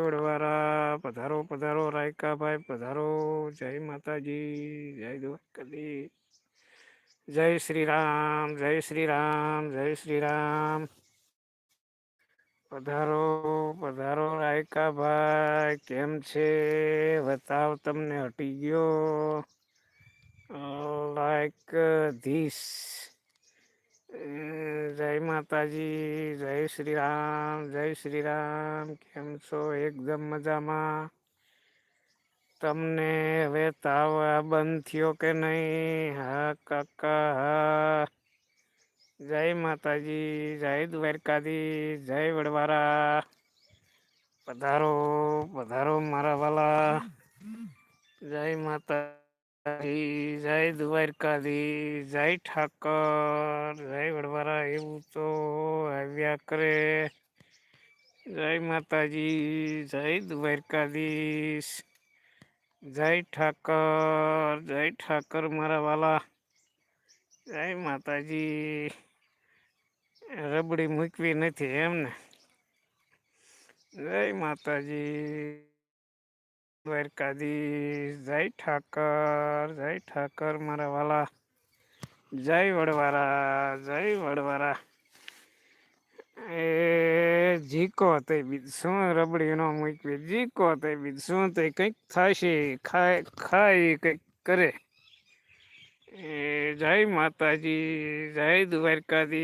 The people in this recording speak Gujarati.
વડવારા પધારો પધારો રાયકાભાઈ પધારો જય માતાજી જય દ્વારકાધી જય શ્રી રામ જય શ્રી રામ જય શ્રી રામ પધારો પધારો રાયકાભાઈ કેમ છે બતાવ તમને હટી ગયો લાઈક ધીસ જય માતાજી, જય શ્રી રામ જય શ્રી રામ કેમ છો? એકદમ મજામાં. તમને હવે તાવ બંધ થયો કે નહીં? હા, કાકા, હા. જય માતાજી, જય દ્વારકાધી જય વડવારા. પધારો પધારો મારા વાલા. જય માતા જય દ્વારકાધી જય ઠાકર, જય તો આવ્યા કરે? જય માતાજી, જય દ્વારકાધીશ, જય ઠાકર જય ઠાકર મારા વાલા, જય માતાજી. રબડી મૂકવી નથી એમને. જય માતાજી, દ્વારકાધીશ, જય ઠાકર જય ઠાકર મારા વાલા, જય વડવારા જય વડવારા. એ જીકો તે બીજ શું રબડી નો મૂકવી જીકો તે બીજ શું તે કંઈક થશે, ખાય ખાય કંઈક કરે. જય માતાજી, જય દ્વારકાધી.